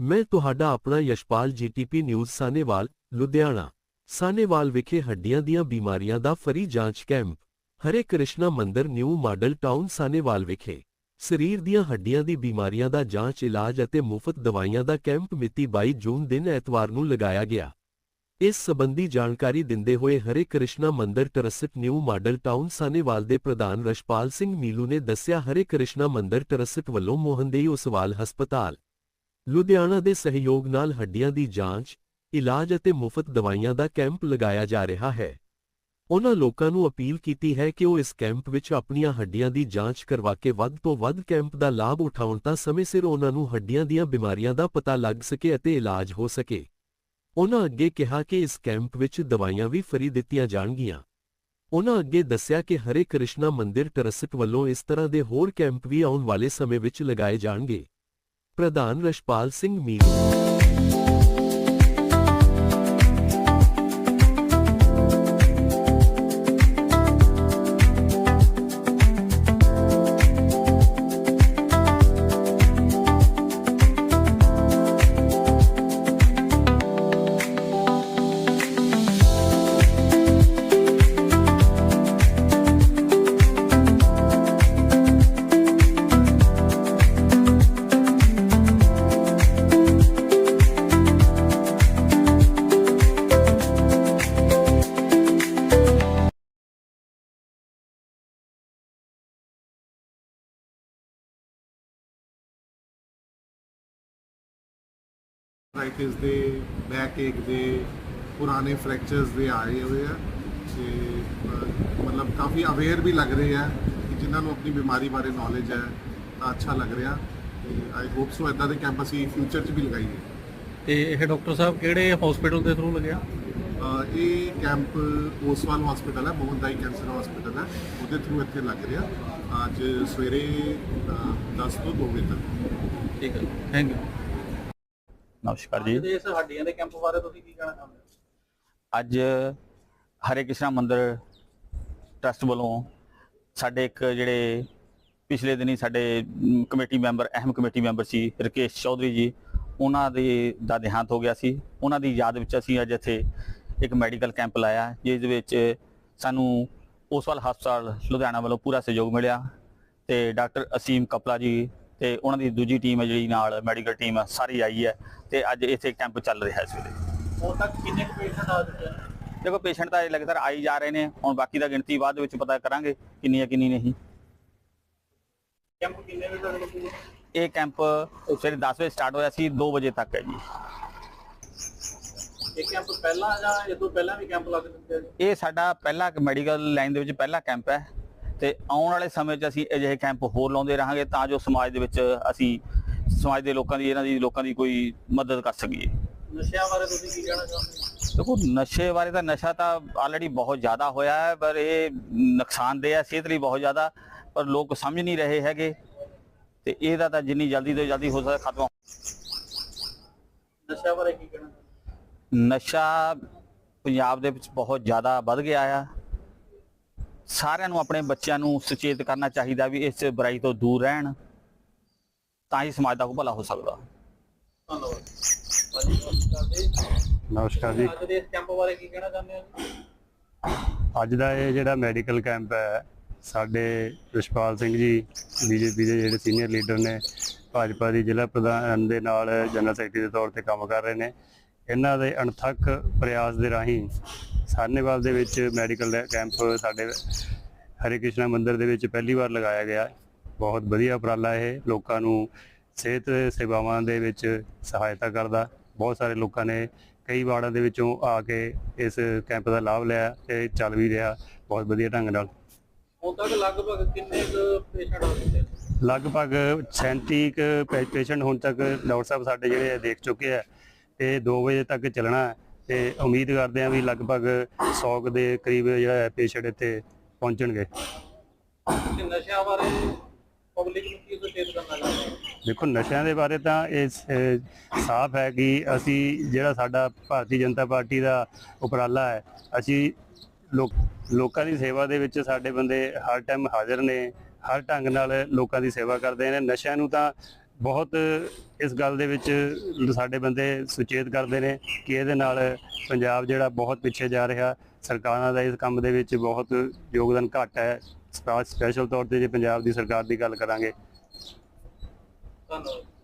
ਮੈਂ ਤੁਹਾਡਾ ਆਪਣਾ ਯਸ਼ਪਾਲ ਜੀਟੀਪੀ ਨਿਊਜ਼ ਸਾਨੇਵਾਲ, ਲੁਧਿਆਣਾ। ਸਾਨੇਵਾਲ ਵਿਖੇ ਹੱਡੀਆਂ ਦੀਆਂ ਬਿਮਾਰੀਆਂ ਦਾ ਫਰੀ ਜਾਂਚ ਕੈਂਪ। ਹਰੇ ਕ੍ਰਿਸ਼ਨਾ ਮੰਦਿਰ ਨਿਊ ਮਾਡਲ ਟਾਊਨ ਸਾਨੇਵਾਲ ਵਿਖੇ। ਸਰੀਰ ਦੀਆਂ ਹੱਡੀਆਂ ਦੀ ਬਿਮਾਰੀਆਂ ਦਾ ਜਾਂਚ ਇਲਾਜ ਅਤੇ ਮੁਫਤ ਦਵਾਈਆਂ ਦਾ ਕੈਂਪ ਮਿਤੀ 22 ਜੂਨ ਦਿਨ ਐਤਵਾਰ ਨੂੰ ਲਗਾਇਆ ਗਿਆ। ਇਸ ਸਬੰਧੀ ਜਾਣਕਾਰੀ ਦਿੰਦੇ ਹੋਏ Hare Krishna Mandir trust new model town Sahnewal ਦੇ ਪ੍ਰਧਾਨ ਰਸ਼ਪਾਲ ਸਿੰਘ ਮੀਲੂ ਨੇ ਦੱਸਿਆ, ਹਰੇ ਕ੍ਰਿਸ਼ਨਾ ਮੰਦਿਰ ਟਰਸਟ ਵੱਲੋਂ ਮੋਹਨਦੇਈ ਉਸਵਾਲ ਹਸਪਤਾਲ ਲੁਧਿਆਣਾ ਦੇ ਸਹਿਯੋਗ ਨਾਲ ਹੱਡੀਆਂ ਦੀ ਜਾਂਚ, ਇਲਾਜ ਅਤੇ ਮੁਫਤ ਦਵਾਈਆਂ ਦਾ ਕੈਂਪ ਲਗਾਇਆ ਜਾ ਰਿਹਾ ਹੈ। ਉਹਨਾਂ ਲੋਕਾਂ ਨੂੰ ਅਪੀਲ ਕੀਤੀ ਹੈ ਕਿ ਉਹ ਇਸ ਕੈਂਪ ਵਿੱਚ ਆਪਣੀਆਂ ਹੱਡੀਆਂ ਦੀ ਜਾਂਚ ਕਰਵਾ ਕੇ ਵੱਧ ਤੋਂ ਵੱਧ ਕੈਂਪ ਦਾ ਲਾਭ ਉਠਾਉਣ ਤਾਂ ਸਮੇਂ ਸਿਰ ਉਹਨਾਂ ਨੂੰ ਹੱਡੀਆਂ ਦੀਆਂ ਬਿਮਾਰੀਆਂ ਦਾ ਪਤਾ ਲੱਗ ਸਕੇ ਅਤੇ ਇਲਾਜ ਹੋ ਸਕੇ। ਉਨ੍ਹਾਂ ਅੱਗੇ ਕਿਹਾ ਕਿ ਇਸ ਕੈਂਪ ਵਿੱਚ ਦਵਾਈਆਂ ਵੀ ਫਰੀ ਦਿੱਤੀਆਂ ਜਾਣਗੀਆਂ। ਉਨ੍ਹਾਂ ਅੱਗੇ ਦੱਸਿਆ ਕਿ ਹਰੇ ਕ੍ਰਿਸ਼ਨਾ ਮੰਦਿਰ ਟਰਸਟ ਵੱਲੋਂ ਇਸ ਤਰ੍ਹਾਂ ਦੇ ਹੋਰ ਕੈਂਪ ਵੀ ਆਉਣ ਵਾਲੇ ਸਮੇਂ ਵਿੱਚ ਲਗਾਏ ਜਾਣਗੇ। ਪ੍ਰਧਾਨ ਰਸ਼ਪਾਲ ਸਿੰਘ ਮੀਰੂ ਰਾਈਟਿਸ ਦੇ ਬੈਕ ਏਕ ਦੇ ਪੁਰਾਣੇ ਫ੍ਰੈਕਚਰਸ ਦੇ ਆਏ ਹੋਏ ਆ। ਤੇ ਮਤਲਬ ਕਾਫੀ ਅਵੇਅਰ ਵੀ ਲੱਗ ਰਹੇ ਆ ਕਿ ਜਿਨ੍ਹਾਂ ਨੂੰ ਆਪਣੀ ਬਿਮਾਰੀ ਬਾਰੇ ਨੌਲੇਜ ਹੈ ਤਾਂ ਅੱਛਾ ਲੱਗ ਰਿਹਾ। ਤੇ ਆਈ ਹੋਪ ਸੋ ਇਦਾਂ ਦੇ ਕੈਂਪ ਅਸੀਂ ਫਿਊਚਰ 'ਚ ਵੀ ਲਗਾਈਏ। ਤੇ ਇਹ ਡਾਕਟਰ ਸਾਹਿਬ ਕਿਹੜੇ ਹਸਪੀਟਲ ਦੇ ਥਰੂ ਲੱਗਿਆ? ਇਹ ਕੈਂਪ ਓਸਵਾਲ ਹਸਪੀਟਲ ਹੈ ਮੋਹਨਦਾਈ ਕੈਂਸਰ ਹਸਪੀਟਲ ਹੈ। ਉਹਦੇ ਥਰੂ ਇੱਥੇ ਲੱਗ ਰਿਹਾ। ਅੱਜ ਸਵੇਰੇ ਅਹ, 10 ਤੋਂ 2 ਵਜੇ ਤੱਕ। ਠੀਕ ਹੈ। ਥੈਂਕ ਯੂ ਨਮਸਕਾਰ ਜੀ। ਜੀ ਇਸ ਹੱਡੀਆਂ ਦੇ ਕੈਂਪ ਬਾਰੇ ਤੁਸੀਂ ਕੀ ਕਹਿਣਾ ਚਾਹੁੰਦੇ ਹੋ? ਅੱਜ ਹਰੇ ਕ੍ਰਿਸ਼ਨਾ ਮੰਦਿਰ ਟਰਸਟ ਵੱਲੋਂ ਸਾਡੇ ਇੱਕ ਜਿਹੜੇ ਪਿਛਲੇ ਦਿਨੀ ਸਾਡੇ ਕਮੇਟੀ ਮੈਂਬਰ ਅਹਿਮ ਕਮੇਟੀ ਮੈਂਬਰ ਸੀ ਰਕੇਸ਼ ਚੌਧਰੀ ਜੀ ਉਹਨਾਂ ਦੇ ਦਾ ਦੇਹਾਂਤ ਹੋ ਗਿਆ ਸੀ। ਉਹਨਾਂ ਦੀ ਯਾਦ ਵਿੱਚ ਅਸੀਂ ਅੱਜ ਇੱਥੇ ਇੱਕ ਮੈਡੀਕਲ ਕੈਂਪ ਲਾਇਆ ਜਿਸ ਦੇ ਵਿੱਚ ਸਾਨੂੰ ਉਸਵਾਲ ਹਸਪਤਾਲ ਲੁਧਿਆਣਾ ਵੱਲੋਂ ਪੂਰਾ ਸਹਿਯੋਗ ਮਿਲਿਆ ਤੇ ਡਾਕਟਰ ਅਸੀਮ ਕਪਲਾ ਜੀ ਤੇ ਉਹਨਾਂ ਦੀ ਦੂਜੀ ਟੀਮ ਹੈ ਜਿਹੜੀ ਨਾਲ ਮੈਡੀਕਲ ਟੀਮ ਸਾਰੀ ਆਈ ਹੈ ਤੇ ਅੱਜ ਇੱਥੇ ਕੈਂਪ ਚੱਲ ਰਿਹਾ ਇਸ ਵੇਲੇ। ਹੁਣ ਤੱਕ ਕਿੰਨੇ ਪੇਸ਼ੈਂਟ ਆ ਚੁੱਕੇ ਨੇ? ਦੇਖੋ ਪੇਸ਼ੈਂਟ ਤਾਂ ਲਗਾਤਾਰ ਆਈ ਜਾ ਰਹੇ ਨੇ ਹੁਣ ਬਾਕੀ ਦਾ ਗਿਣਤੀ ਬਾਅਦ ਵਿੱਚ ਪਤਾ ਕਰਾਂਗੇ ਕਿੰਨੀ ਹੈ ਕਿੰਨੀ ਨਹੀਂ। ਕੈਂਪ ਕਿੰਨੇ ਵਜੇ ਤੱਕ ਲੱਗੂਗਾ? ਇਹ ਕੈਂਪ ਸਵੇਰੇ 10 ਵਜੇ ਸਟਾਰਟ ਹੋਇਆ ਸੀ 2 ਵਜੇ ਤੱਕ ਹੈ ਜੀ। ਇਹ ਕੈਂਪ ਪਹਿਲਾਂ ਜਾਂ ਇਹ ਤੋਂ ਪਹਿਲਾਂ ਵੀ ਕੈਂਪ ਲੱਗ ਚੁੱਕੇ ਇਹ ਸਾਡਾ ਪਹਿਲਾ ਮੈਡੀਕਲ ਲਾਈਨ ਦੇ ਵਿੱਚ ਪਹਿਲਾ ਕੈਂਪ ਹੈ। ਤੇ ਆਉਣ ਵਾਲੇ ਸਮੇਂ 'ਚ ਅਸੀਂ ਅਜਿਹੇ ਕੈਂਪ ਹੋਰ ਲਾਉਂਦੇ ਰਹਾਂਗੇ ਤਾਂ ਜੋ ਸਮਾਜ ਦੇ ਵਿੱਚ ਅਸੀਂ ਸਮਾਜ ਦੇ ਲੋਕਾਂ ਦੀ ਇਹਨਾਂ ਦੀ ਲੋਕਾਂ ਦੀ ਕੋਈ ਮਦਦ ਕਰ ਸਕੀਏ। ਨਸ਼ਿਆਂ ਬਾਰੇ ਤੁਸੀਂ ਕੀ ਕਹਿਣਾ ਚਾਹੁੰਦੇ ਹੋ ਦੇਖੋ ਨਸ਼ੇ ਬਾਰੇ ਤਾਂ ਨਸ਼ਾ ਤਾਂ ਆਲਰੇਡੀ ਬਹੁਤ ਜ਼ਿਆਦਾ ਹੋਇਆ ਹੈ ਪਰ ਇਹ ਨੁਕਸਾਨਦੇਹ ਹੈ ਸਿਹਤ ਲਈ ਬਹੁਤ ਜ਼ਿਆਦਾ ਪਰ ਲੋਕ ਸਮਝ ਨਹੀਂ ਰਹੇ ਹੈਗੇ। ਤੇ ਇਹਦਾ ਤਾਂ ਜਿੰਨੀ ਜਲਦੀ ਤੋਂ ਜਲਦੀ ਹੋ ਸਕਦਾ ਖਤਮ ਨਸ਼ਿਆਂ ਬਾਰੇ ਕੀ ਕਹਿਣਾ? ਨਸ਼ਾ ਪੰਜਾਬ ਦੇ ਵਿੱਚ ਬਹੁਤ ਜ਼ਿਆਦਾ ਵੱਧ ਗਿਆ ਆ। ਸਾਰਿਆਂ ਨੂੰ ਆਪਣੇ ਬੱਚਿਆਂ ਨੂੰ ਸੁਚੇਤ ਕਰਨਾ ਚਾਹੀਦਾ ਵੀ ਇਸ ਬੁਰਾਈ ਤੋਂ ਦੂਰ ਰਹਿਣ ਤਾਂ ਹੀ ਸਮਾਜ ਦਾ ਭਲਾ ਹੋ ਸਕਦਾ। ਨਮਸਕਾਰ ਜੀ। ਨਮਸਕਾਰ ਜੀ ਅੱਜ ਦੇ ਇਸ ਕੈਂਪ ਬਾਰੇ ਕੀ ਕਹਿਣਾ ਚਾਹੁੰਦੇ ਹੋ ਜੀ? ਅੱਜ ਦਾ ਇਹ ਜਿਹੜਾ ਮੈਡੀਕਲ ਕੈਂਪ ਹੈ ਸਾਡੇ ਰਿਸ਼ਪਾਲ ਸਿੰਘ ਜੀ ਬੀਜੇਪੀ ਦੇ ਜਿਹੜੇ ਸੀਨੀਅਰ ਲੀਡਰ ਨੇ ਭਾਜਪਾ ਦੀ ਜ਼ਿਲ੍ਹਾ ਪ੍ਰਧਾਨ ਦੇ ਨਾਲ ਜਨਰਲ ਸੈਕਟਰੀ ਦੇ ਤੌਰ ਤੇ ਕੰਮ ਕਰ ਰਹੇ ਨੇ। ਇਹਨਾਂ ਦੇ ਅਣਥੱਕ ਪ੍ਰਯਾਸ ਦੇ ਰਾਹੀਂ ਸਾਹਨੇਵਾਲ ਦੇ ਵਿੱਚ ਮੈਡੀਕਲ ਕੈਂਪ ਸਾਡੇ ਹਰੇ ਕ੍ਰਿਸ਼ਨਾ ਮੰਦਿਰ ਦੇ ਵਿੱਚ ਪਹਿਲੀ ਵਾਰ ਲਗਾਇਆ ਗਿਆ। ਬਹੁਤ ਵਧੀਆ ਉਪਰਾਲਾ ਇਹ ਲੋਕਾਂ ਨੂੰ ਸਿਹਤ ਸੇਵਾਵਾਂ ਦੇ ਵਿੱਚ ਸਹਾਇਤਾ ਕਰਦਾ। ਬਹੁਤ ਸਾਰੇ ਲੋਕਾਂ ਨੇ ਕਈ ਵਾਰਡਾਂ ਦੇ ਵਿੱਚੋਂ ਆ ਕੇ ਇਸ ਕੈਂਪ ਦਾ ਲਾਭ ਲਿਆ ਤੇ ਚੱਲ ਵੀ ਰਿਹਾ। ਬਹੁਤ ਵਧੀਆ ਢੰਗ ਨਾਲ। ਹੁਣ ਤੱਕ ਲਗਭਗ ਕਿੰਨੇ ਕੁ ਪੇਸ਼ੈਂਟ ਆ ਚੁੱਕੇ ਲਗਭਗ 37 ਕੁ ਪੇਸ਼ੈਂਟ ਹੁਣ ਤੱਕ ਡਾਕਟਰ ਸਾਹਿਬ ਸਾਡੇ ਜਿਹੜੇ ਦੇਖ ਚੁੱਕੇ ਆ। ਤੇ 2 ਵਜੇ ਤੱਕ ਚੱਲਣਾ। ਹੈ ਤੇ ਉਮੀਦ ਕਰਦੇ ਆ ਵੀ ਲਗਭਗ 100 ਕੁ ਦੇ ਕਰੀਬ ਜਿਹੜਾ ਪੇਸ਼ੈਂਟ ਇੱਥੇ ਪਹੁੰਚਣਗੇ। ਤੇ ਨਸ਼ਿਆਂ ਬਾਰੇ ਪਬਲਿਕ ਨੂੰ ਕੀ ਸੁਚੇਤ ਕਰਨਾ ਚਾਹੁੰਦੇ ਹੋ? ਦੇਖੋ ਨਸ਼ਿਆਂ ਦੇ ਬਾਰੇ ਤਾਂ ਇਹ ਸਾਫ਼ ਹੈ ਕਿ ਅਸੀਂ ਜਿਹੜਾ ਸਾਡਾ ਭਾਰਤੀ ਜਨਤਾ ਪਾਰਟੀ ਦਾ ਉਪਰਾਲਾ ਹੈ ਅਸੀਂ ਲੋਕ ਲੋਕਾਂ ਦੀ ਸੇਵਾ ਦੇ ਵਿੱਚ ਸਾਡੇ ਬੰਦੇ ਹਰ ਟਾਈਮ ਹਾਜ਼ਰ ਨੇ ਹਰ ਢੰਗ ਨਾਲ ਲੋਕਾਂ ਦੀ ਸੇਵਾ ਕਰਦੇ ਨੇ। ਨਸ਼ਿਆਂ ਨੂੰ ਤਾਂ ਬਹੁਤ ਇਸ ਗੱਲ ਦੇ ਵਿੱਚ ਸਾਡੇ ਬੰਦੇ ਸੁਚੇਤ ਕਰਦੇ ਨੇ ਕਿ ਇਹਦੇ ਨਾਲ ਪੰਜਾਬ ਜਿਹੜਾ ਬਹੁਤ ਪਿੱਛੇ ਜਾ ਰਿਹਾ। ਸਰਕਾਰਾਂ ਦਾ ਇਸ ਕੰਮ ਦੇ ਵਿੱਚ ਬਹੁਤ ਯੋਗਦਾਨ ਘੱਟ ਹੈ। ਸਪੈਸ਼ਲ ਤੌਰ ਤੇ ਜੇ ਪੰਜਾਬ ਦੀ ਸਰਕਾਰ ਦੀ ਗੱਲ ਕਰਾਂਗੇ। ਧੰਨਵਾਦ।